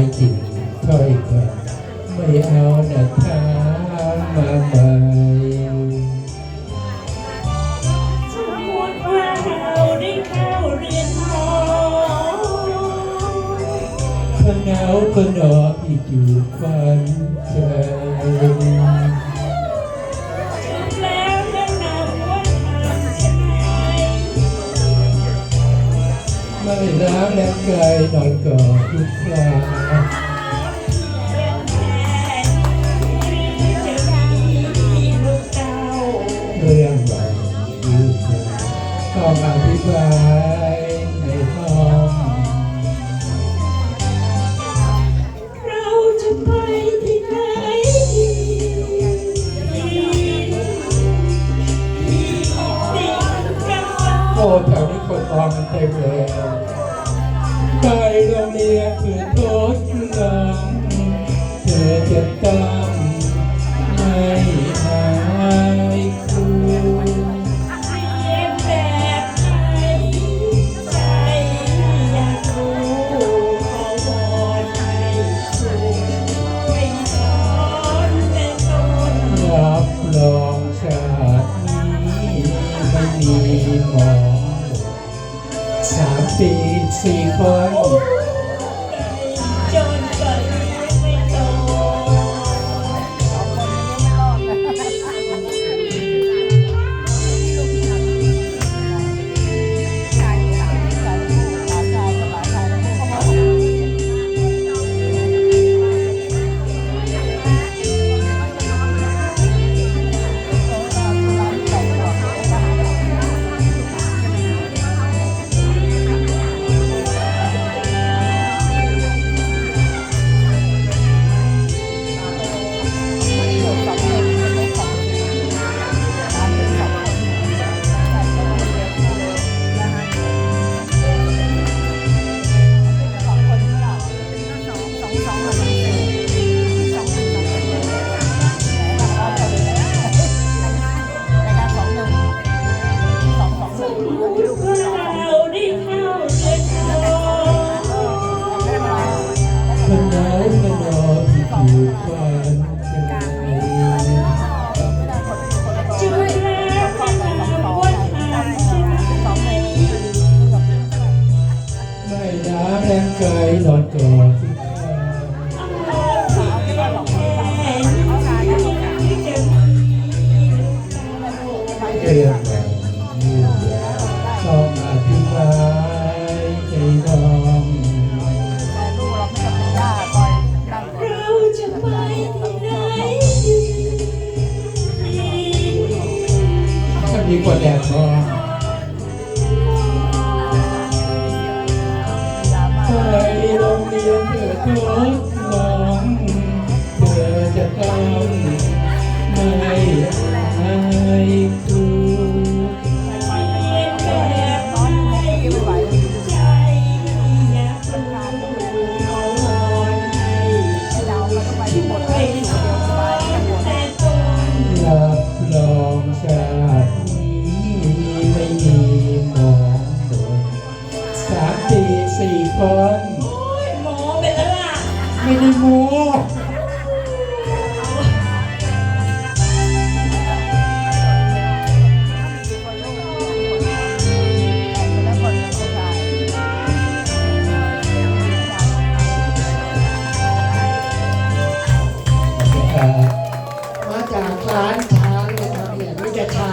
ปลายกิ่งค่อยกันไม่เอาหน้าทามาใหม่พะเนาพะนออีกอยู่ควันใจ ไม่ล้างและกายนอนกอดทุกครา อ้แถวนี้คนออมันเต็มเลยไปโรงเรียนเพื่อทดลองเธอจะต้องไม่อายครูรับรองชาตินี้ไม่มีหมอ สามปีสี่คนางแรงกายนอนกอ สี่คนโอ้ยหมอเป็นแล้วล่ะ ไม่ได้โม้